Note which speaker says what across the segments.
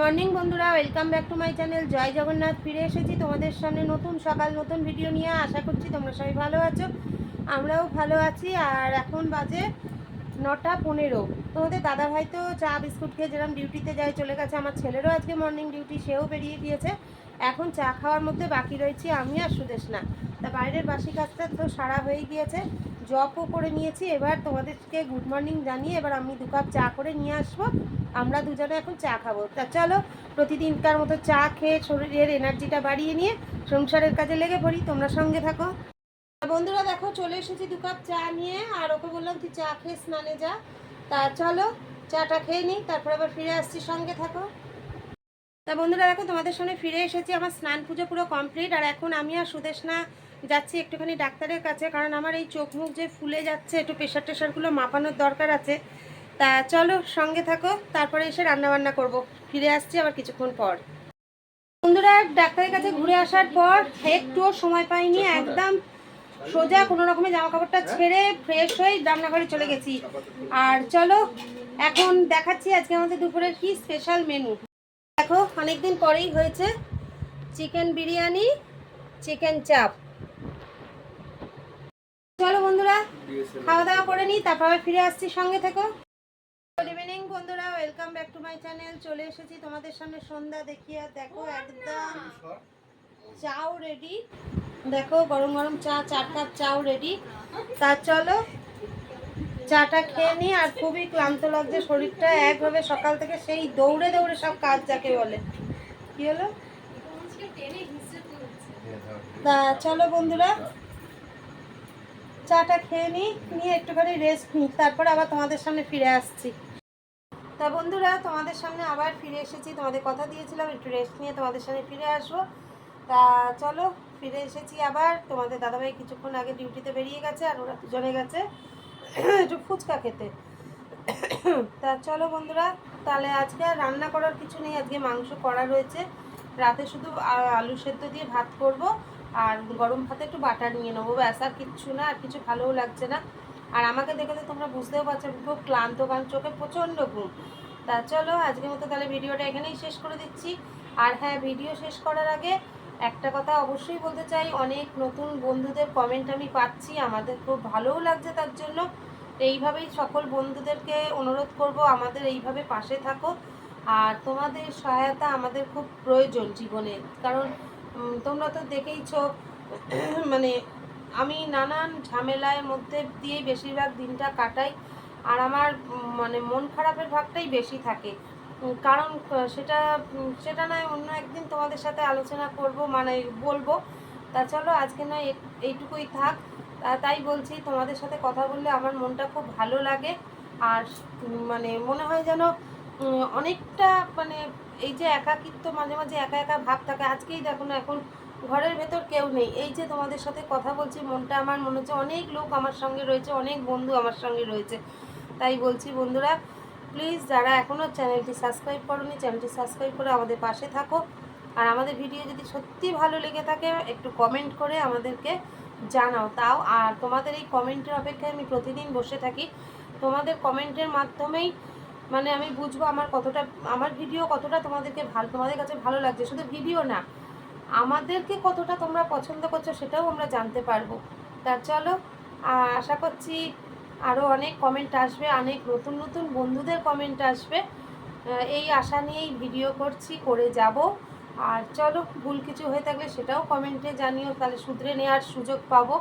Speaker 1: Morning বন্ধুরা, welcome back to my channel. Jai Jagannath, ফিরে এসেছি তোমাদের সামনে নতুন সকাল, নতুন ভিডিও নিয়ে। আশা করছি তোমরা সবাই ভালো আছো, আমরাও ভালো আছি। আর এখন বাজে নটা পনেরো। তোমাদের দাদা ভাই তো চা, বিস্কুট খেয়ে যেরকম ডিউটিতে যায়, চলে গেছে। আমার ছেলেরও আজকে মর্নিং ডিউটি, সেও বেরিয়ে গিয়েছে। এখন চা খাওয়ার মধ্যে বাকি রয়েছি আমি আর সুদেশ না তা বাইরের বাসি কাজটা তো সারা হয়ে গিয়েছে। জবও করে নিয়েছি। এবার তোমাদেরকে গুড মর্নিং জানিয়ে এবার আমি দু কাপ চা করে নিয়ে আসব। আমরা দুজনে এখন চা খাব। তা চলো, প্রতিদিনকার মতো চা খেয়ে শরীরের এনার্জিটা বাড়িয়ে নিয়ে সংসারের কাজে লেগে পড়ি, তোমরা সঙ্গে থাকো। বন্ধুরা দেখো, চলে এসেছি দু কাপ চা নিয়ে, আর ওকে বললাম তুই চা খেয়ে স্নানে যা। তা চলো, চাটা খেয়ে নিই, তারপর আবার ফিরে আসছি, সঙ্গে থাকো। তা বন্ধুরা দেখো, তোমাদের সঙ্গে ফিরে এসেছি, আমার স্নান পুজো পুরো কমপ্লিট, আর এখন আমি আর সুদেশনা যাচ্ছি একটুখানি ডাক্তারের কাছে, কারণ আমার এই চোখ মুখ যে ফুলে যাচ্ছে, একটু প্রেশার টেশারগুলো মাপানোর দরকার আছে। তা চলো সঙ্গে থাকো তারপরে এসে রান্না বান্না করব। ফিরে আসছি আবার কিছুক্ষণ পর। বন্ধুরা ডাক্তারের কাছে ঘুরে আসার পর একটুও সময় পাইনি একদম সোজা কোনো রকমের জামা কাপড়টা ছেড়ে ফ্রেশ হয়ে রান্নাঘরে চলে গেছি। আর চলো এখন দেখাচ্ছি আজকে আমাদের দুপুরের কি স্পেশাল মেনু দেখো অনেকদিন পরেই হয়েছে চিকেন বিরিয়ানি চিকেন চাপ চলো বন্ধুরা খাওয়া দাওয়া করে নিই তারপর ফিরে আসছি সঙ্গে থেকো। ইভিনিং বন্ধুরা welcome back to my channel চলে এসেছি তোমাদের সামনে সন্ধ্যা দেখিয়ে। দেখো, একদম চাও রেডি দেখো, গরম গরম চা, চার কাপ চাও রেডি তা চলো, চাটা খেয়ে নিই, আর খুবই ক্লান্ত লাগছে শরীরটা। একভাবে সকাল থেকে সেই দৌড়ে দৌড়ে সব কাজ যাকে বলে। কি হলো? তা চলো, বন্ধুরা, চাটা খেয়ে নিই, নিয়ে একটুখানি রেস্ট নিই। তারপর আবার তোমাদের সামনে ফিরে আসছি। তা বন্ধুরা, তোমাদের সামনে আবার ফিরে এসেছি। তোমাদের কথা দিয়েছিলাম, একটু রেস্ট নিয়ে তোমাদের সামনে ফিরে আসব। তা চলো, ফিরে এসেছি আবার। তোমাদের দাদাভাই কিছুক্ষণ আগে ডিউটিতে বেরিয়ে গেছে আর ওরা দুজনে গেছে একটু ফুচকা খেতে। তা চলো বন্ধুরা, তাহলে আজকে আর রান্না করার কিছু নেই। আজকে মাংস করা রয়েছে। রাতে শুধু আলু সেদ্ধ দিয়ে ভাত করব। আর গরম ভাতে একটু বাটার নিয়ে নেব। ব্যাস, আর কিচ্ছু না, আর কিছু ভালোও লাগছে না। আর আমাকে দেখে তো তোমরা বুঝতেও পারছ, খুব ক্লান্ত কারণ চোখে প্রচণ্ড ঘুম। তা চলো, আজকের মতো তাহলে ভিডিওটা এখানেই শেষ করে দিচ্ছি। আর হ্যাঁ ভিডিও শেষ করার আগে একটা কথা অবশ্যই বলতে চাই, অনেক নতুন বন্ধুদের কমেন্ট আমি পাচ্ছি, আমাদের খুব ভালোও লাগছে তার জন্য। এইভাবেই সকল বন্ধুদেরকে অনুরোধ করব, আমাদের এইভাবে পাশে থাকো। আর তোমাদের সহায়তা আমাদের খুব প্রয়োজন জীবনে। কারণ তোমরা তো দেখেইছো মানে আমি নানান ঝামেলার মধ্যে দিয়েই বেশিরভাগ দিনটা কাটাই আর আমার মানে মন খারাপের ভাগটাই বেশি থাকে। কারণ সেটা সেটা নয়, অন্য একদিন তোমাদের সাথে আলোচনা করব মানে বলব। তা চলো, আজকে নয় এইটুকুই থাক। তাই বলছি, তোমাদের সাথে কথা বললে আমার মনটা খুব ভালো লাগে। আর মানে মনে হয় যেন অনেকটা মানে এই যে একাকিত্ব, মাঝে মাঝে একা একা ভাব থাকে, আজকেই দেখো না, এখন ঘরের ভেতর কেউ নেই। এই যে তোমাদের সাথে কথা বলছি, মনটা আমার, মনে হচ্ছে অনেক লোক আমার সঙ্গে রয়েছে, অনেক বন্ধু আমার সঙ্গে রয়েছে। তাই বলছি বন্ধুরা প্লিজ যারা এখনও চ্যানেলটি সাবস্ক্রাইব করোনি, চ্যানেলটি সাবস্ক্রাইব করে আমাদের পাশে থাকো। আর আমাদের ভিডিও যদি সত্যি ভালো লেগে থাকে, একটু কমেন্ট করে আমাদেরকে জানাও। তাও, আর তোমাদের এই কমেন্টের অপেক্ষায় আমি প্রতিদিন বসে থাকি। তোমাদের কমেন্টের মাধ্যমেই মানে আমি বুঝব আমার কতটা, আমার ভিডিও কতটা তোমাদেরকে ভালো, তোমাদের কাছে ভালো লাগছে। শুধু ভিডিও না আমাদেরকে কতটা তোমরা পছন্দ করছ সেটাও আমরা জানতে পারব। তা চলো আশা করছি আরও অনেক কমেন্ট আসবে, অনেক নতুন নতুন বন্ধুদের কমেন্ট আসবে। এই আশা নিয়েই ভিডিও করছি, করে যাব। আর চলো, ভুল কিছু হয়ে থাকলে সেটাও কমেন্টে জানিও, তাহলে শুধরে নেওয়ার সুযোগ পাবো।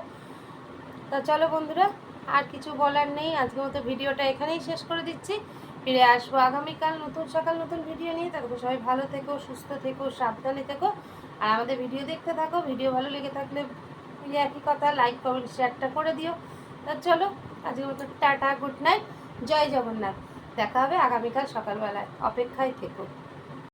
Speaker 1: তা চলো বন্ধুরা, আর কিছু বলার নেই, আজকের মতো ভিডিওটা এখানেই শেষ করে দিচ্ছি। ফিরে আসব আগামীকাল নতুন সকাল, নতুন ভিডিও নিয়ে। থাকব সবাই ভালো থেকো, সুস্থ থেকো, সাবধানে থেকো। আর আমাদের ভিডিও দেখতে থাকো, ভিডিও ভালো লেগে থাকলে একই কথা লাইক কমেন্ট শেয়ারটা করে দিও। তা চলো আজকে মতো tata good night Jai Jagannath. দেখা হবে আগামীকাল সকালবেলায়। অপেক্ষায় থেকো।